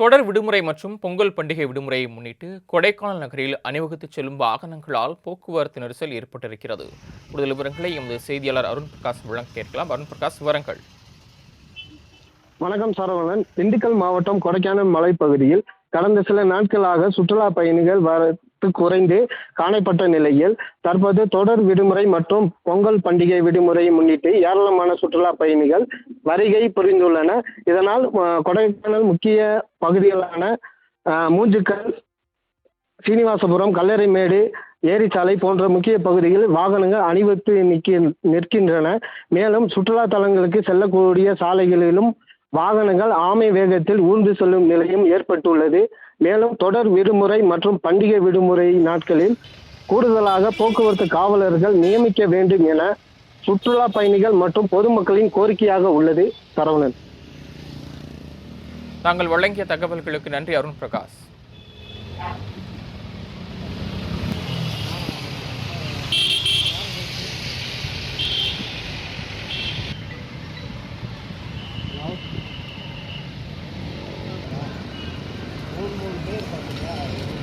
தொடர் விடுமுறை மற்றும் பொங்கல் பண்டிகை விடுமுறையை முன்னிட்டு கொடைக்கானல் நகரில் அணிவகுத்து செல்லும் வாகனங்களால் போக்குவரத்து நெரிசல் ஏற்பட்டிருக்கிறது. கூடுதல் விவரங்களை எமது செய்தியாளர் அருண் பிரகாஷ் வழங்க கேட்கலாம். அருண் பிரகாஷ் விவரங்கள். வணக்கம் சரவணன். திண்டுக்கல் மாவட்டம் கொடைக்கானல் மலைப்பகுதியில் கடந்த சில நாட்களாக சுற்றுலா பயணிகள் வர சற்று குறைந்து காணப்பட்ட நிலையில் தற்போது தொடர் விடுமுறை மற்றும் பொங்கல் பண்டிகை விடுமுறையை முன்னிட்டு ஏராளமான சுற்றுலா பயணிகள் வருகை புரிந்துள்ளன இதனால் கொடைக்கானல் முக்கிய பகுதிகளான அஹ், மூஞ்சுக்கல் சீனிவாசபுரம் கல்லறைமேடு ஏரிச்சாலை போன்ற முக்கிய பகுதிகளில் வாகனங்கள் அணிவகுத்து நிற்கின் நிற்கின்றன. மேலும் சுற்றுலா தலங்களுக்கு செல்லக்கூடிய சாலைகளிலும் வாகனங்கள் ஆமை வேகத்தில் ஊர்ந்து செல்லும் நிலையும் ஏற்பட்டுள்ளது. மேலும் தொடர் விடுமுறை மற்றும் பண்டிகை விடுமுறை நாட்களில் கூடுதலாக போக்குவரத்து காவலர்கள் நியமிக்க வேண்டும் என சுற்றுலா பயணிகள் மற்றும் பொதுமக்களின் கோரிக்கையாக உள்ளது சரவணன். தாங்கள் வழங்கிய தகவல்களுக்கு நன்றி Arun Prakash. mundo inteiro para cuidar.